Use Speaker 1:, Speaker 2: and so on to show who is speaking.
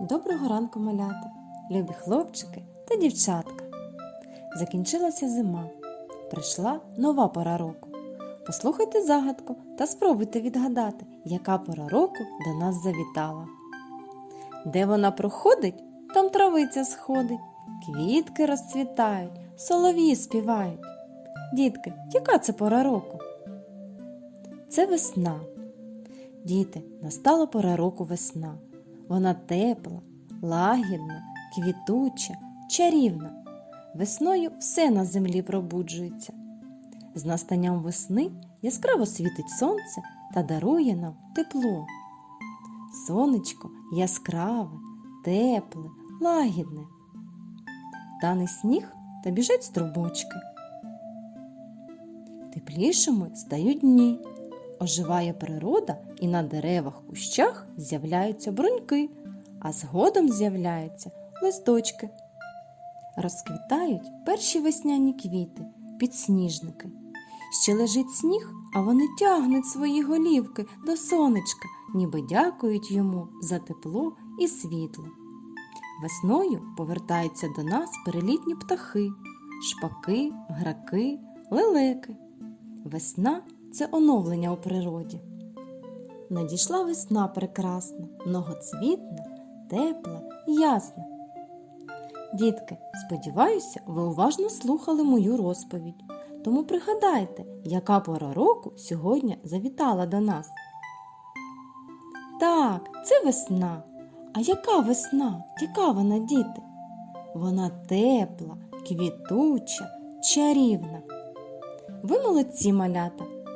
Speaker 1: Доброго ранку, малята, любі хлопчики та дівчатка. Закінчилася зима. Прийшла нова пора року. Послухайте загадку та спробуйте відгадати, яка пора року до нас завітала. Де вона проходить, там травиця сходить, квітки розцвітають, солов'ї співають. Дітки, яка це пора року? Це весна. Діти, настала пора року весна. Вона тепла, лагідна, квітуча, чарівна. Весною все на землі пробуджується. З настанням весни яскраво світить сонце та дарує нам тепло. Сонечко яскраве, тепле, лагідне. Тане сніг та біжать струмочки. Теплішими стають дні. Оживає природа і на деревах кущах з'являються бруньки, а згодом з'являються листочки. Розквітають перші весняні квіти, підсніжники. Ще лежить сніг, а вони тягнуть свої голівки до сонечка, ніби дякують йому за тепло і світло. Весною повертаються до нас перелітні птахи, шпаки, граки, лелеки. Весна це оновлення у природі. Надійшла весна прекрасна, многоцвітна, тепла, ясна. Дітки, сподіваюся, ви уважно слухали мою розповідь. Тому пригадайте, яка пора року сьогодні завітала до нас. Так, це весна. А яка весна? Яка вона, діти? Вона тепла, квітуча, чарівна. Ви молодці малята.